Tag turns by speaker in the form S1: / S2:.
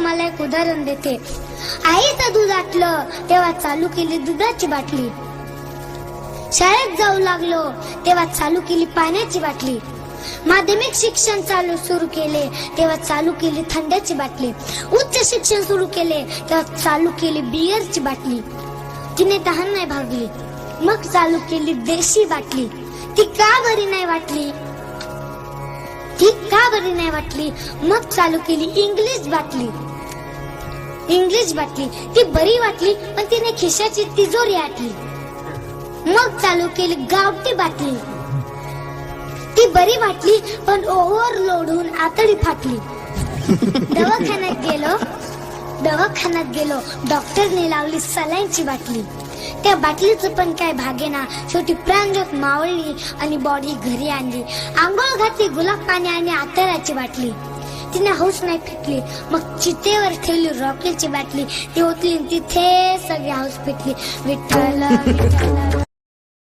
S1: तुम्हाला एक उदाहरण देते. आईचं दूध आटलं तेव्हा चालू केली दुधाची बाटली. शाळेत जाऊ लागलो तेव्हा चालू केली पाण्याची बाटली. माध्यमिक शिक्षण चालू सुरू केले तेव्हा चालू केली थंड्याची बाटली. उच्च शिक्षण सुरू केले तेव्हा चालू केली बियरची बाटली. तिने तहान नाही भागली. मग चालू केली देशी बाटली. ती का बरी नाही वाटली? ती का बरी नाही वाटली? मग चालू केली इंग्लिश बाटली. इंग्लिश बाटली ती बरी वाटली पण तिने खिशाची तिजोरी आटली. मग चालू केली गावठी बाटली. ती बरी वाटली पण ओव्हरलोड होऊन आतडी फाटली. दवाखान्यात गेलो दवाखान्यात गेलो डॉक्टरने लावली सलाईनची बाटली. त्या बाटलीचं पण काय भागेना शेवटी प्राणज्योत मावळली आणि बॉडी घरी आणली. आंघोळ घातली गुलाब पाणी आणि आतराची बाटली. तिने हौस नाही फेकली मग चितेवर ठेवली रॉकेलची बाटली. ती ओतली तिथे सगळी हौस फेकली विठ्ठल विठ्ठल.